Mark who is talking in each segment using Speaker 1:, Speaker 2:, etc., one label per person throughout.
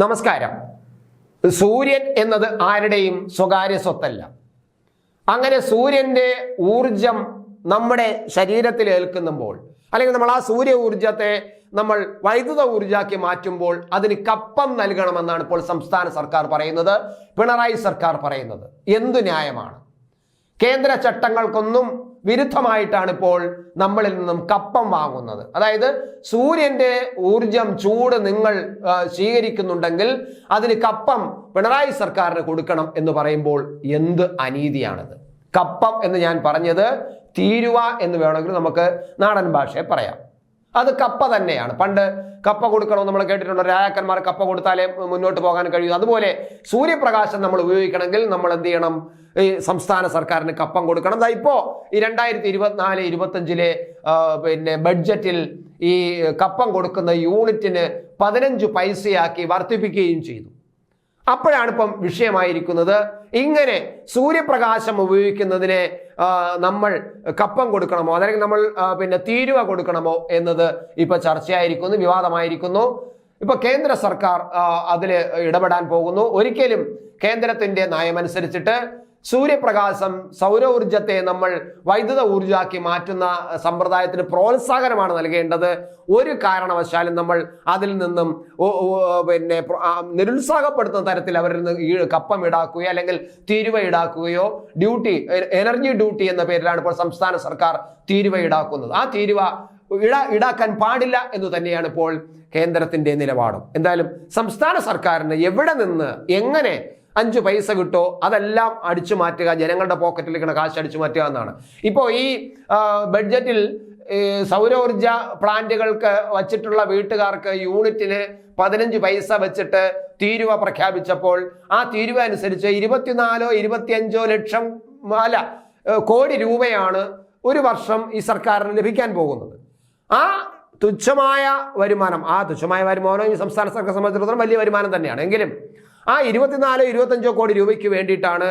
Speaker 1: നമസ്കാരം. സൂര്യൻ എന്നത് ആരുടെയും സ്വകാര്യ സ്വത്തല്ല. അങ്ങനെ സൂര്യന്റെ ഊർജം നമ്മുടെ ശരീരത്തിൽ ഏൽക്കുമ്പോൾ അല്ലെങ്കിൽ നമ്മൾ ആ സൂര്യ ഊർജത്തെ നമ്മൾ വൈദ്യുത ഊർജാക്കി മാറ്റുമ്പോൾ അതിന് കപ്പം നൽകണമെന്നാണ് ഇപ്പോൾ സംസ്ഥാന സർക്കാർ പറയുന്നത് പിണറായി സർക്കാർ പറയുന്നത്. എന്തു ന്യായമാണ്? കേന്ദ്ര ചട്ടങ്ങൾക്കൊന്നും വിരുദ്ധമായിട്ടാണ് ഇപ്പോൾ നമ്മളിൽ നിന്നും കപ്പം വാങ്ങുന്നത്. അതായത് സൂര്യന്റെ ഊർജം ചൂട് നിങ്ങൾ സ്വീകരിക്കുന്നുണ്ടെങ്കിൽ അതിന് കപ്പം പിണറായി സർക്കാരിന് കൊടുക്കണം എന്ന് പറയുമ്പോൾ എന്ത് അനീതിയാണത്? കപ്പം എന്ന് ഞാൻ പറഞ്ഞത് തീരുവ എന്ന് വേണമെങ്കിൽ നമുക്ക് നാടൻ ഭാഷയെ പറയാം. അത് കപ്പ തന്നെയാണ്. പണ്ട് കപ്പ കൊടുക്കണം നമ്മൾ കേട്ടിട്ടുണ്ട്. രാജാക്കന്മാർ കപ്പ കൊടുത്താലേ മുന്നോട്ട് പോകാൻ കഴിയൂ. അതുപോലെ സൂര്യപ്രകാശം നമ്മൾ ഉപയോഗിക്കണമെങ്കിൽ നമ്മൾ എന്ത് ചെയ്യണം? ഈ സംസ്ഥാന സർക്കാരിന് കപ്പം കൊടുക്കണം. ദാ ഇപ്പോൾ ഈ രണ്ടായിരത്തി ഇരുപത്തിനാല് ഇരുപത്തഞ്ചിലെ പിന്നെ ബഡ്ജറ്റിൽ ഈ കപ്പം കൊടുക്കുന്ന യൂണിറ്റിന് പതിനഞ്ച് പൈസയാക്കി വർദ്ധിപ്പിക്കുകയും ചെയ്തു. അപ്പോഴാണ് ഇപ്പം വിഷയമായിരിക്കുന്നത്. ഇങ്ങനെ സൂര്യപ്രകാശം ഉപയോഗിക്കുന്നതിനെ നമ്മൾ കപ്പം കൊടുക്കണമോ അതല്ലെങ്കിൽ നമ്മൾ പിന്നെ തീരുവ കൊടുക്കണമോ എന്നത് ഇപ്പൊ ചർച്ചയായിരിക്കുന്നു വിവാദമായിരിക്കുന്നു. ഇപ്പൊ കേന്ദ്ര സർക്കാർ അതിൽ ഇടപെടാൻ പോകുന്നു. ഒരിക്കലും കേന്ദ്രത്തിന്റെ നയമനുസരിച്ചിട്ട് സൂര്യപ്രകാശം സൗരോർജത്തെ നമ്മൾ വൈദ്യുത ഊർജാക്കി മാറ്റുന്ന സമ്പ്രദായത്തിന് പ്രോത്സാഹനമാണ് നൽകേണ്ടത്. ഒരു കാരണവശാലും നമ്മൾ അതിൽ നിന്നും പിന്നെ നിരുത്സാഹപ്പെടുത്തുന്ന തരത്തിൽ അവരിൽ നിന്ന് കപ്പം ഈടാക്കുകയോ അല്ലെങ്കിൽ തീരുവ ഈടാക്കുകയോ ഡ്യൂട്ടി എനർജി ഡ്യൂട്ടി എന്ന പേരിലാണ് ഇപ്പോൾ സംസ്ഥാന സർക്കാർ തീരുവ ഈടാക്കുന്നത്. ആ തീരുവ ഇട ഈടാക്കാൻ പാടില്ല എന്ന് തന്നെയാണ് ഇപ്പോൾ കേന്ദ്രത്തിന്റെ നിലപാടും. എന്തായാലും സംസ്ഥാന സർക്കാരിന് എവിടെ നിന്ന് എങ്ങനെ അഞ്ച് പൈസ കിട്ടോ അതെല്ലാം അടിച്ചു മാറ്റുക ജനങ്ങളുടെ പോക്കറ്റിലേക്കുള്ള കാശ് അടിച്ചു മാറ്റുക എന്നാണ്. ഇപ്പോൾ ഈ ബഡ്ജറ്റിൽ സൗരോർജ പ്ലാന്റുകൾക്ക് വച്ചിട്ടുള്ള വീട്ടുകാർക്ക് യൂണിറ്റിന് പതിനഞ്ച് പൈസ വെച്ചിട്ട് തീരുവ പ്രഖ്യാപിച്ചപ്പോൾ ആ തീരുവ അനുസരിച്ച് ഇരുപത്തിനാലോ ഇരുപത്തിയഞ്ചോ ലക്ഷം അല്ല കോടി രൂപയാണ് ഒരു വർഷം ഈ സർക്കാരിന് ലഭിക്കാൻ പോകുന്നത്. ആ തുച്ഛമായ വരുമാനം ആ തുച്ഛമായ വരുമാനം ഈ സംസ്ഥാന സർക്കാർ സംബന്ധിച്ചിടത്തോളം വലിയ വരുമാനം തന്നെയാണ്. എങ്കിലും ആ ഇരുപത്തിനാലോ ഇരുപത്തഞ്ചോ കോടി രൂപയ്ക്ക് വേണ്ടിയിട്ടാണ്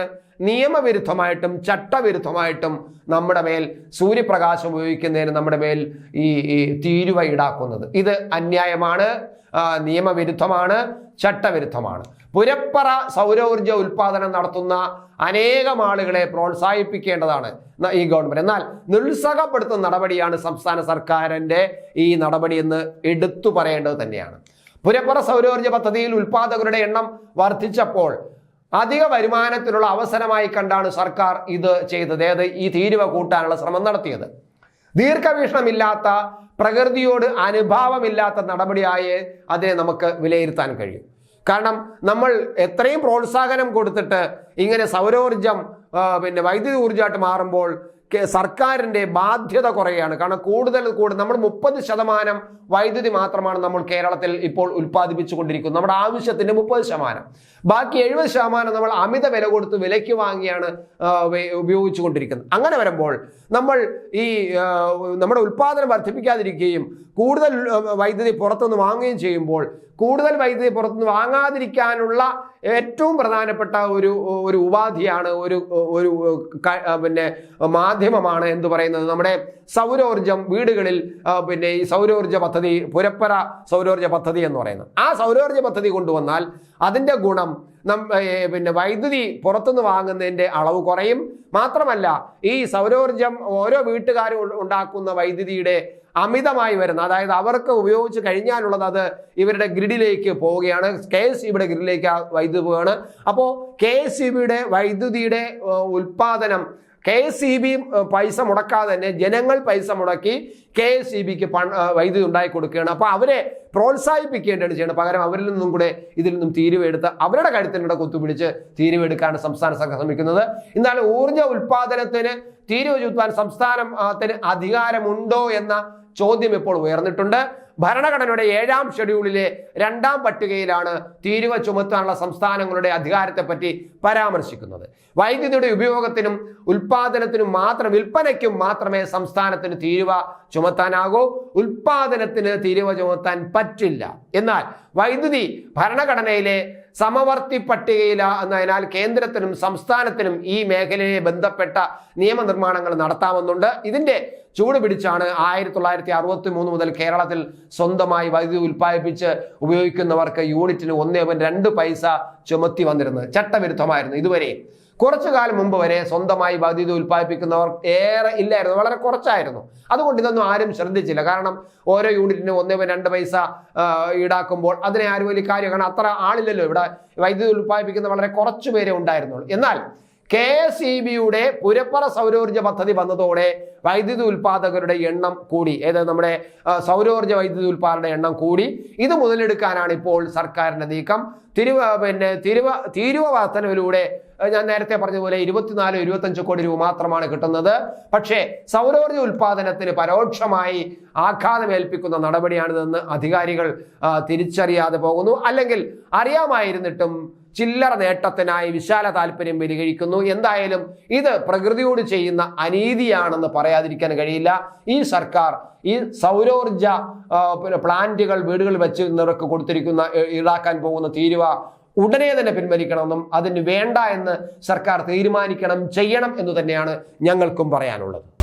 Speaker 1: നിയമവിരുദ്ധമായിട്ടും ചട്ടവിരുദ്ധമായിട്ടും നമ്മുടെ മേൽ സൂര്യപ്രകാശം ഉപയോഗിക്കുന്നതിന് നമ്മുടെ മേൽ ഈ തീരുവ ഈടാക്കുന്നത്. ഇത് അന്യായമാണ് നിയമവിരുദ്ധമാണ് ചട്ടവിരുദ്ധമാണ്. പുരപ്പറ സൗരോർജ ഉൽപാദനം നടത്തുന്ന അനേകം ആളുകളെ പ്രോത്സാഹിപ്പിക്കേണ്ടതാണ് ഈ ഗവൺമെന്റ്. എന്നാൽ നിരുത്സാഹപ്പെടുത്തുന്ന നടപടിയാണ് സംസ്ഥാന സർക്കാരിന്റെ ഈ നടപടിയെന്ന് എടുത്തു പറയേണ്ടത് തന്നെയാണ്. പുരപ്പറ സൗരോർജ പദ്ധതിയിൽ ഉൽപാദകരുടെ എണ്ണം വർദ്ധിച്ചപ്പോൾ അധിക വരുമാനത്തിനുള്ള അവസരമായി കണ്ടാണ് സർക്കാർ ഇത് ചെയ്തത്. ഏത്? ഈ തീരുവ കൂട്ടാനുള്ള ശ്രമം നടത്തിയത്. ദീർഘവീക്ഷണമില്ലാത്ത പ്രകൃതിയോട് അനുഭാവമില്ലാത്ത നടപടിയായി അതിനെ നമുക്ക് വിലയിരുത്താൻ കഴിയും. കാരണം നമ്മൾ എത്രയും പ്രോത്സാഹനം കൊടുത്തിട്ട് ഇങ്ങനെ സൗരോർജം പിന്നെ വൈദ്യുതി ഊർജമായിട്ട് മാറുമ്പോൾ സർക്കാരിന്റെ ബാധ്യത കുറയാണ്. കാരണം കൂടുതൽ കൂടുതൽ നമ്മൾ മുപ്പത് ശതമാനം വൈദ്യുതി മാത്രമാണ് നമ്മൾ കേരളത്തിൽ ഇപ്പോൾ ഉൽപ്പാദിപ്പിച്ചു കൊണ്ടിരിക്കുന്നത്. നമ്മുടെ ആവശ്യത്തിന്റെ മുപ്പത് ശതമാനം. ബാക്കി എഴുപത് ശതമാനം നമ്മൾ അമിത വില കൊടുത്ത് വിലയ്ക്ക് വാങ്ങിയാണ് ഉപയോഗിച്ചു കൊണ്ടിരിക്കുന്നത്. അങ്ങനെ വരുമ്പോൾ നമ്മൾ ഈ നമ്മുടെ ഉൽപ്പാദനം വർദ്ധിപ്പിക്കാതിരിക്കുകയും കൂടുതൽ വൈദ്യുതി പുറത്തുനിന്ന് വാങ്ങുകയും ചെയ്യുമ്പോൾ കൂടുതൽ വൈദ്യുതി പുറത്തുനിന്ന് വാങ്ങാതിരിക്കാനുള്ള ഏറ്റവും പ്രധാനപ്പെട്ട ഒരു ഒരു ഉപാധിയാണ് ഒരു ഒരു പിന്നെ മാധ്യമമാണ് എന്ന് പറയുന്നത്. നമ്മുടെ സൗരോർജം വീടുകളിൽ പിന്നെ ഈ സൗരോർജ പദ്ധതി പുരപ്പര സൗരോർജ പദ്ധതി എന്ന് പറയുന്നത്. ആ സൗരോർജ പദ്ധതി കൊണ്ടുവന്നാൽ അതിന്റെ ഗുണം നം പിന്നെ വൈദ്യുതി പുറത്തുനിന്ന് വാങ്ങുന്നതിന്റെ അളവ് കുറയും. മാത്രമല്ല ഈ സൗരോർജം ഓരോ വീട്ടുകാരും ഉണ്ടാക്കുന്ന വൈദ്യുതിയുടെ അമിതമായി വരുന്ന അതായത് അവർക്ക് ഉപയോഗിച്ച് കഴിഞ്ഞാലുള്ളത് അത് ഇവരുടെ ഗ്രിഡിലേക്ക് പോവുകയാണ്. കെ എസ് സിബിയുടെ ഗ്രിഡിലേക്ക് വൈദ്യുതി പോവുകയാണ്. അപ്പോൾ കെ എസ് സിബിയുടെ വൈദ്യുതിയുടെ ഉൽപാദനം കെ എസ് സി ബി പൈസ മുടക്കാതെ തന്നെ ജനങ്ങൾ പൈസ മുടക്കി കെ എസ് സി ബിക്ക് വൈദ്യുതി ഉണ്ടാക്കി കൊടുക്കുകയാണ് അപ്പോൾ അവരെ പ്രോത്സാഹിപ്പിക്കേണ്ടതാണ് ചെയ്യണം. പകരം അവരിൽ നിന്നും കൂടെ ഇതിൽ നിന്നും തീരുവെടുത്ത് അവരുടെ കഴുത്തിനൂടെ കുത്തുപിടിച്ച് തീരുവെടുക്കാണ് സംസ്ഥാന സർക്കാർ ശ്രമിക്കുന്നത്. എന്നാൽ ഊർജ ഉൽപാദനത്തിന് തീരുവ ചുത്താൻ സംസ്ഥാനത്തിന് അധികാരമുണ്ടോ എന്ന ചോദ്യം ഇപ്പോൾ ഉയർന്നിട്ടുണ്ട്. ഭരണഘടനയുടെ ഏഴാം ഷെഡ്യൂളിലെ രണ്ടാം പട്ടികയിലാണ് തീരുവ ചുമത്താനുള്ള സംസ്ഥാനങ്ങളുടെ അധികാരത്തെപ്പറ്റി പരാമർശിക്കുന്നത്. വൈദ്യുതിയുടെ ഉപയോഗത്തിനും ഉൽപാദനത്തിനും മാത്രം വിൽപ്പനയ്ക്കും മാത്രമേ സംസ്ഥാനത്തിന് തീരുവ ചുമത്താനാകൂ. ഉൽപാദനത്തിന് തീരുവ ചുമത്താൻ പറ്റില്ല. എന്നാൽ വൈദ്യുതി ഭരണഘടനയിലെ സമവർത്തി പട്ടികയില എന്നതിനാൽ കേന്ദ്രത്തിനും സംസ്ഥാനത്തിനും ഈ മേഖലയെ ബന്ധപ്പെട്ട നിയമനിർമ്മാണങ്ങൾ നടത്താമെന്നുണ്ട്. ഇതിന്റെ ചൂട് പിടിച്ചാണ് ആയിരത്തി തൊള്ളായിരത്തി അറുപത്തി മൂന്ന് മുതൽ കേരളത്തിൽ സ്വന്തമായി വൈദ്യുതി ഉൽപ്പാദിപ്പിച്ച് ഉപയോഗിക്കുന്നവർക്ക് യൂണിറ്റിന് ഒന്നേ രണ്ട് പൈസ ചുമത്തി വന്നിരുന്നത്. ചട്ടവിരുദ്ധമായിരുന്നു ഇതുവരെ. കുറച്ചു കാലം മുമ്പ് വരെ സ്വന്തമായി വൈദ്യുതി ഉൽപ്പാദിപ്പിക്കുന്നവർ ഏറെ ഇല്ലായിരുന്നു വളരെ കുറച്ചായിരുന്നു. അതുകൊണ്ട് ഇതൊന്നും ആരും ശ്രദ്ധിച്ചില്ല. കാരണം ഓരോ യൂണിറ്റിനും ഒന്നേ രണ്ട് പൈസ ഈടാക്കുമ്പോൾ അതിനെ ആരും വലിയ കാര്യം കാരണം അത്ര ആളില്ലല്ലോ ഇവിടെ. വൈദ്യുതി ഉൽപ്പാദിപ്പിക്കുന്ന വളരെ കുറച്ചു പേരെ ഉണ്ടായിരുന്നുള്ളൂ. എന്നാൽ കെ എസ് ഇ ബിയുടെ പുരപ്പറ സൗരോർജ പദ്ധതി വന്നതോടെ വൈദ്യുതി ഉൽപാദകരുടെ എണ്ണം കൂടി ഏത് നമ്മുടെ സൗരോർജ സൗരോർജ വൈദ്യുതി ഉൽപാദന എണ്ണം കൂടി. ഇത് മുതലെടുക്കാനാണ് ഇപ്പോൾ സർക്കാരിന്റെ നീക്കം. തിരുവ പിന്നെ തിരുവ തീരുവ വർധനവിലൂടെ ഞാൻ നേരത്തെ പറഞ്ഞതുപോലെ ഇരുപത്തിനാല് ഇരുപത്തഞ്ച് കോടി രൂപ മാത്രമാണ് കിട്ടുന്നത്. പക്ഷേ സൗരോർജ ഉൽപാദനത്തിന് പരോക്ഷമായി ആഘാതമേൽപ്പിക്കുന്ന നടപടിയാണിതെന്ന് അധികാരികൾ തിരിച്ചറിയാതെ പോകുന്നു. അല്ലെങ്കിൽ അറിയാമായിരുന്നിട്ടും ചില്ലറ നേട്ടത്തിനായി വിശാല താല്പര്യം പരിഹരിക്കുന്നു. എന്തായാലും ഇത് പ്രകൃതിയോട് ചെയ്യുന്ന അനീതിയാണെന്ന് പറയാതിരിക്കാൻ കഴിയില്ല. ഈ സർക്കാർ ഈ സൗരോർജ പിന്നെ പ്ലാന്റുകൾ വീടുകൾ വെച്ച് നിറക്ക് കൊടുത്തിരിക്കുന്ന ഈടാക്കാൻ പോകുന്ന തീരുവ ഉടനെ തന്നെ പിൻവലിക്കണമെന്നും അതിന് വേണ്ട എന്ന് സർക്കാർ തീരുമാനിക്കണം ചെയ്യണം എന്ന് തന്നെയാണ് ഞങ്ങൾക്കും പറയാനുള്ളത്.